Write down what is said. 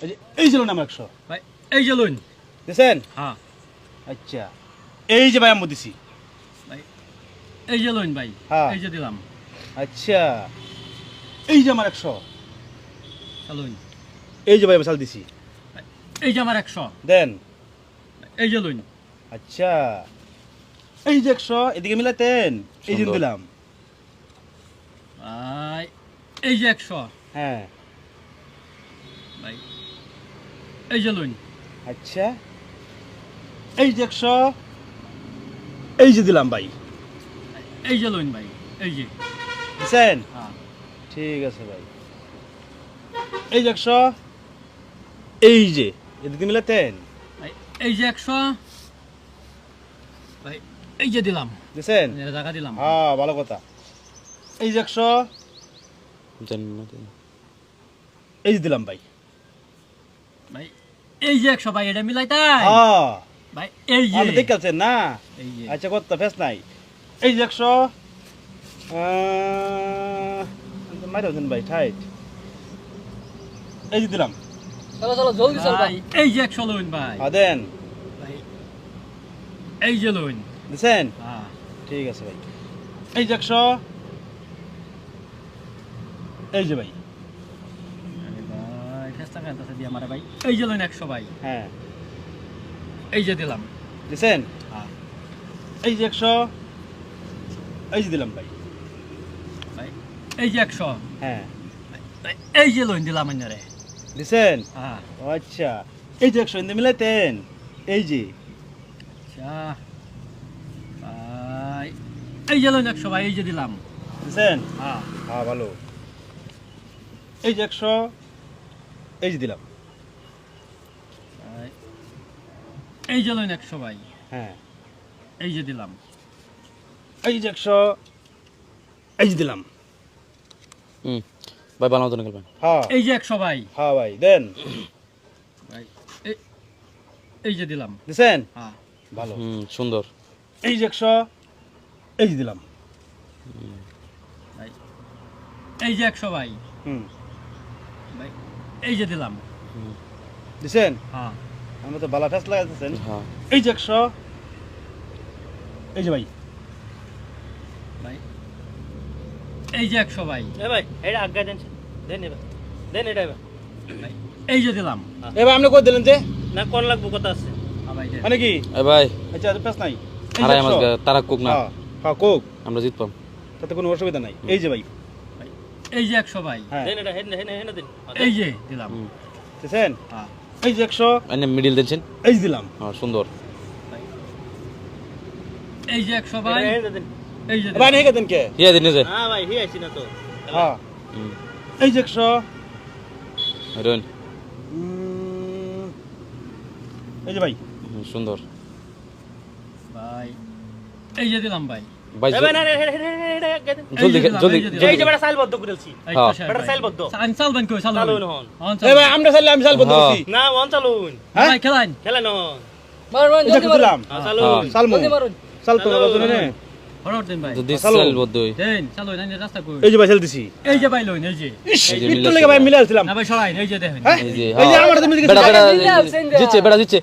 এই যে ছিল আমার একশো ভাই এই যে দিছেন হ্যাঁ আচ্ছা এই যে ভাই আমি দিছি ভাই এই যে ভাই হ্যাঁ। এই যে দিলাম আচ্ছা এই যে আমার একশো চালুন এই যে ভাই আমি চাল দিছি এই যে আমার একশো দেন এই যে আচ্ছা এই যে একশো এদিকে মিলাতেন এই যে। দিলাম ভাই এই যে একশো হ্যাঁ ভাই এই যে লইন আচ্ছা এই যে একশো এই যে দিলাম ভাই এই যে লইন ভাই এই যে দিছেন হ্যাঁ ঠিক আছে ভাই এই যে একশো এই যে এদিকে মিলাতেন ভাই এই যে একশো ভাই এই যে দিলাম দিছেন এর জায়গা দিলাম হ্যাঁ ভালো কথা এই যে একশো এই যে দিলাম ভাই ভাই এই যে ভাই এটা মিলাই তাই? ভাই এই যে। আপনি দেখেছেন না? আচ্ছা কত? ফেস নাই। এই যে একশো। মাইরা দেন ভাই ঠাইট এই যে দিলাম। চলো চলো জলদি চল ভাই এই যে একশো লইন ভাই। হ্যাঁ দেন। এই যে লইন। দিছেন? হ্যাঁ। ঠিক আছে ভাই। এই যে একশো। এই যে ভাই। ভাই দিয়ে আমারে ভাই এই যে লইন একশো ভাই হ্যাঁ এই যে দিলাম দিছেন হ্যাঁ এই যে একশো এই যে দিলাম ভাই ভাই এই যে একশো হ্যাঁ এই যে লইন দিলাম আন্যারে দিছেন হ্যাঁ আচ্ছা এই যে একশো মিলাইতেন এই যে আচ্ছা এই যে লইন একশো ভাই এই যে দিলাম দিছেন হ্যাঁ হ্যাঁ ভালো এই যে একশো এই যে দিলাম এই যে লইন একশো ভাই হ্যাঁ এই যে দিলাম এই যে একশো এই যে দিলাম হুম ভাই ভালো মতো খেলবেন হ্যাঁ এই যে একশো ভাই হ্যাঁ ভাই দেন ভাই এই- এই যে দিলাম দিছেন হ্যাঁ ভালো হুম সুন্দর এই যে একশো এই যে দিলাম ভাই এই যে একশো ভাই হুম ভাই এই যে দিলাম। দিছেন? হ্যাঁ। আমরা তো বালা ফেস লাগাইতেছেন। হ্যাঁ। এই যে একশো। এই যে ভাই। ভাই। এই যে একশো ভাই। এ ভাই এটা আজ্ঞা দেন দেন এবার। দেন এটা এবার। এই যে দিলাম। এবার আপনি কই দিলেন যে? না কোন লাগবো কথা আছে? হ্যাঁ মানে কি? এ ভাই। আচ্ছা ফেস নাই। তারা কুক না। হ্যাঁ হ্যাঁ কোক। আমরা জিতপাম। তাতে কোনো অসুবিধা নাই। এই যে ভাই। এই যে একশো ভাই। হ্যাঁ। দেন হেন হেন হেন এই যে দিলাম। হুম। হ্যাঁ। এই যে একশো। এনে মিডিল দিচ্ছেন? এই দিলাম। হ্যাঁ সুন্দর। এই যে একশো ভাই। এই যে ভাই। দেন কে? ইয়া দিন যে হ্যাঁ ভাই হি আইছি না তো। হ্যাঁ। এই যে একশো। রোন এই যে ভাই। হুম, সুন্দর। ভাই। এই যে দিলাম ভাই। ভাই এ হেন হেন হেন জলদি জলদি এই যে বড় সাইল বদ্ধ করেছি হ্যাঁ, তো ভাই। সাইল বদ্ধ। আমি চালবেন কই চালবেন হন হন ভাই আমরা চাইলে আমি চাল বন্ধ হ্যাঁ। করছি না ওয়ান চালুন হ্যাঁ ভাই খেলাইন খেলেন হন মারুন জলদি মারুন হ্যাঁ হ্যাঁ। চালুন সালমু জলদি মারুন চাল তো চালু। রজনে নে হরর দিন ভাই যদি চালু। সেল বদ্ধ হই দেন চালো না রাস্তা কই এই যে ভাই চাল দিছি এই যে ভাই লইন এই যে ইস এই যে একটু মিলাচ্ছি লেগে ভাই ভাই। মিলাইছিলাম না ভাই সরাই এই যে দেখেন হ্যাঁ এই যে এই যে হ্যাঁ। আমার তুমি বেটা বেটা মিলাও, সেন্ড জিতছে বেটা জিতছে